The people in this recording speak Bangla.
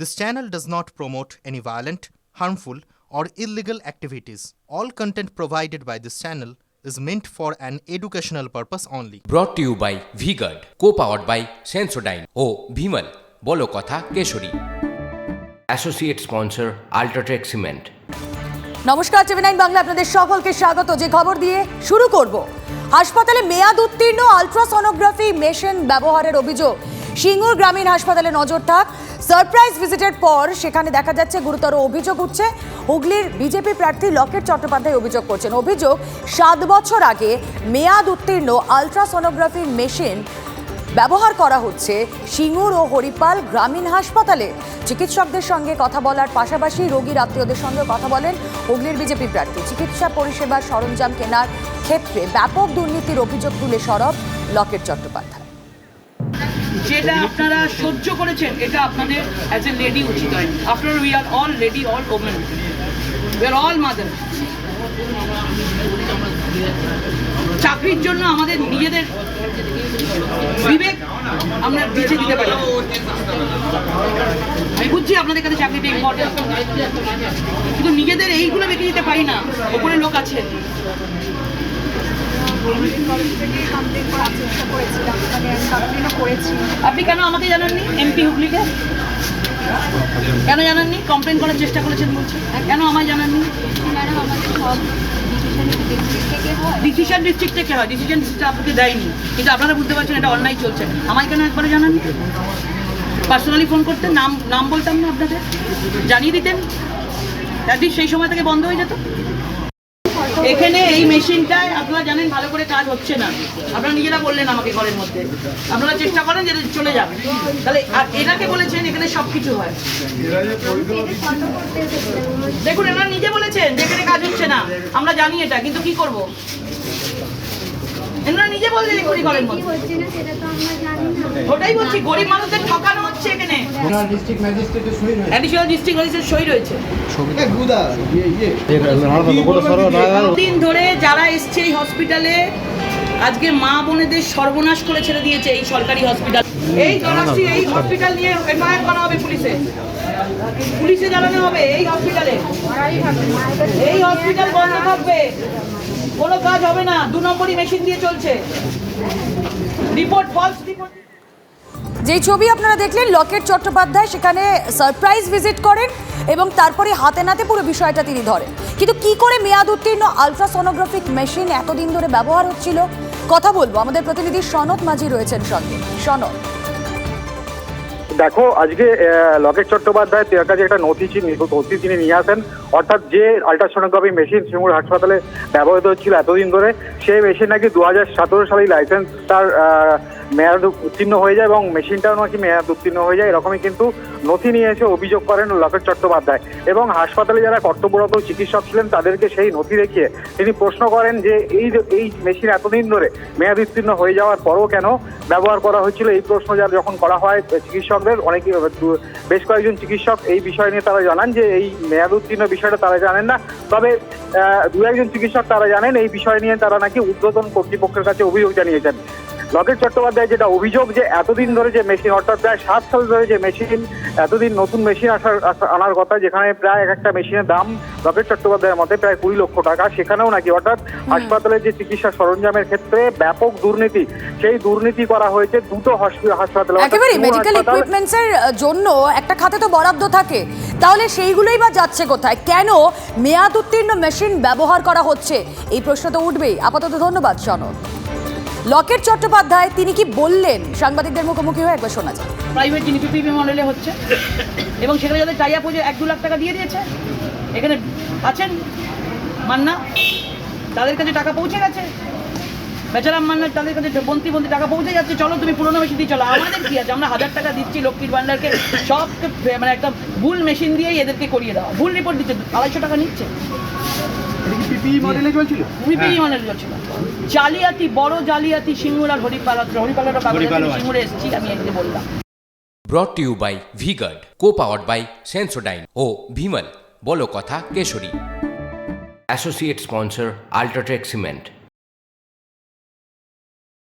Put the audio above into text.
This channel does not promote any violent, harmful, or illegal activities. All content provided by this channel is meant for an educational purpose only. To you by V-Guard co powered by Sensodyne ও ভিমল বলো কথা Kesari associate sponsor UltraTech cement নমস্কার টিভি নাইন বাংলা আপনাদের সকলকে স্বাগত। যে খবর দিয়ে শুরু করব। হাসপাতালে মেয়াদ উত্তীর্ণ আলট্রাসোনোগ্রাফি মেশিন ব্যবহারের অভিযোগ। সিঙ্গুর গ্রামীণ হাসপাতালে নজর থাক। সারপ্রাইজ ভিজিটের পর সেখানে দেখা যাচ্ছে গুরুতর অভিযোগ উঠছে। হুগলির বিজেপি প্রার্থী লকেট চট্টোপাধ্যায় অভিযোগ করছেন। অভিযোগ, সাত বছর আগে মেয়াদ উত্তীর্ণ আলট্রাসোনোগ্রাফি মেশিন ব্যবহার করা হচ্ছে সিঙ্গুর ও হরিপাল গ্রামীণ হাসপাতালে। চিকিৎসকদের সঙ্গে কথা বলার পাশাপাশি রোগীর আত্মীয়দের সঙ্গে কথা বলেন হুগলির বিজেপি প্রার্থী। চিকিৎসা পরিষেবার সরঞ্জাম কেনার ক্ষেত্রে ব্যাপক দুর্নীতির অভিযোগ তুলে সরব লকেট চট্টোপাধ্যায়। যেটা আপনারা সহ্য করেছেন, এটা আপনাদের অ্যাজ এ লেডি উচিত হয় after we are all lady all women we are all mother চাকরির জন্য আমাদের নিজেদের বিবেক আমরা বেছে দিতে পারি। আমি বুঝছি আপনাদের কাছে চাকরিটা ইম্পর্টেন্ট কিন্তু নিজেদের এইগুলো বেঁকে দিতে পারি না। ওপরে লোক আছে। আপনি কেন আমাকে জানাননি? এমপি হুগলিকে কেন জানাননি? কমপ্লেন করার চেষ্টা করেছেন বলছেন কেন আমায় জানাননি? ডিসিশন ডিস্ট্রিক্ট থেকে হয়। ডিসিশন ডিস্ট্রিক্ট আপনাকে দেয়নি। কিন্তু আপনারা বুঝতে পারছেন এটা অন্যায় চলছে। আমায় কেন একবারে জানাননি? পার্সোনালি ফোন করতেন নাম নাম বলতাম না আপনাদের। জানিয়ে দিতেন। অ্যাটলিস্ট সেই সময় থেকে বন্ধ হয়ে যেত? এখানে এই মেশিনটায় আপনারা জানেন ভালো করে কাজ হচ্ছে না। আপনারা নিজেরা বললেন আমাকে ঘরের মধ্যে। আপনারা চেষ্টা করেন যে চলে যাবে তাহলে আর এনাকে বলেছেন এখানে সব কিছু হয়। দেখুন, এনারা নিজে বলেছেন যে এখানে কাজ হচ্ছে না। আমরা জানি এটা, কিন্তু কি করব? এনারা নিজে ওটাই বলছি গরিব মানুষদের ঠকানো হচ্ছে এখানে। ডিস্ট্রিক্ট ম্যাজিস্ট্রেটের সই রয়েছে। অ্যাডিশনাল ডিস্ট্রিক্ট ম্যাজিস্ট্রেট সই রয়েছে। ইয়ে ইয়ে। দিন ধরে যারা এসছে এই হসপিটালে আজকে মা বোনেদের সর্বনাশ করে ছেড়ে দিয়েছে এই সরকারি হসপিটাল। এই জনাশ্রী এই হসপিটাল নিয়ে এফআইআর করা হবে পুলিশে। পুলিশে জানানো হবে এই হসপিটালে। এই হসপিটাল বন্ধ থাকবে। কোনো কাজ হবে না, দু নম্বরই মেশিন দিয়ে চলছে। রিপোর্ট ফলস রিপোর্ট যেই ছবি আপনারা দেখলেন, লকেট চট্টোপাধ্যায় সেখানে সারপ্রাইজ ভিজিট করেন এবং তারপরে হাতে নাতে পুরো বিষয়টা তিনি ধরেন। কিন্তু কি করে মেয়াদ উত্তীর্ণ আলট্রাসোনোগ্রাফিক মেশিন এতদিন ধরে ব্যবহার হচ্ছিল? কথা বলব। আমাদের প্রতিনিধি সনৎ মাঝি রয়েছেন সঙ্গে। সনৎ। দেখো, আজকে লকেট চট্টোপাধ্যায়, তার কাছে একটা নথি নথি তিনি নিয়ে আসেন। অর্থাৎ যে আল্ট্রাসোনোগ্রাফি মেশিন সিঙ্গুর হাসপাতালে ব্যবহৃত হচ্ছিল এতদিন ধরে সেই মেশিন নাকি দু হাজার সতেরো সালেই লাইসেন্স তার মেয়াদ উত্তীর্ণ হয়ে যায় এবং মেশিনটাও নাকি মেয়াদ উত্তীর্ণ হয়ে যায়, এরকমই কিন্তু নথি নিয়ে এসে অভিযোগ করেন লকেট চট্টোপাধ্যায়। এবং হাসপাতালে যারা কর্তব্যরত চিকিৎসক ছিলেন, তাদেরকে সেই নথি দেখিয়ে তিনি প্রশ্ন করেন যে, এই এই মেশিন এতদিন ধরে মেয়াদ উত্তীর্ণ হয়ে যাওয়ার পরও কেন ব্যবহার করা হয়েছিল এই প্রশ্ন যা যখন করা হয় চিকিৎসকদের অনেকে বেশ কয়েকজন চিকিৎসক এই বিষয় নিয়ে তারা জানান যে এই মেয়াদ উত্তীর্ণ বিষয়টা তারা জানেন না। তবে দু একজন চিকিৎসক তারা জানেন এই বিষয় নিয়ে তারা নাকি উদ্বোধন কর্তৃপক্ষের কাছে অভিযোগ জানিয়েছেন। লকেট চট্টোপাধ্যায় যেটা অভিযোগ যে এতদিন ধরে যে মেশিন অর্থাৎ প্রায় সাত সাল ধরে যে মেশিন এতদিন নতুন মেশিন আসার আনার কথা যেখানে প্রায় এক একটা মেশিনের দাম লকেট চট্টোপাধ্যায়ের মতে প্রায় কুড়ি লক্ষ টাকা সেখানেও নাকি অর্থাৎ হাসপাতালের যে চিকিৎসা সরঞ্জামের ক্ষেত্রে ব্যাপক দুর্নীতি সেই দুর্নীতি করা হয়েছে দুটো হসপি- হাসপাতালে একেবারে মেডিকেল ইকুইপমেন্টসের জন্য একটা খাতে তো বরাদ্দ থাকে। তাহলে সেইগুলোই বা যাচ্ছে কোথায়? কেন মেয়াদ উত্তীর্ণ মেশিন ব্যবহার করা হচ্ছে? এই প্রশ্ন তো উঠবেই। আপাতত ধন্যবাদ সনদ। লকেট চট্টোপাধ্যায়, তিনি কি বললেন? সাংবাদিকদের মুখোমুখি হয়ে একবার শোনা যায় প্রাইভেট যিনি পিপিপি মডেলে হচ্ছে, এবং সেখানে যাদের টাই আপ হয়েছে এক দু লাখ টাকা দিয়ে দিয়েছে, এখানে আছেন মান্না, তাদের কাছে টাকা পৌঁছে গেছে। বেচারাম মান্না, তাদের কাছে বন্তি বন্তি টাকা পৌঁছে যাচ্ছে। চলো তুমি পুরোনো মেশিন দিয়ে চলো। আমাদের কি আছে? আমরা হাজার টাকা দিচ্ছি লক্ষ্মীর ভান্ডারকে সব মানে একটা ভুল মেশিন দিয়েই এদেরকে করিয়ে দেওয়া। ভুল রিপোর্ট দিচ্ছে, আড়াইশো টাকা নিচ্ছে। পিপিই মডেলে চলছিল? পিপিই মডেল চলছিল। জালিয়াতি বড় জালিয়াতি সিঙ্গুর হরিপালাত্র সিঙ্গুরে এসেছি আমি একদিন বললাম। Brought you by Vguard co powered by Sensodyne ও ভিমল বলো কথা Keshari. Associate sponsor UltraTech cement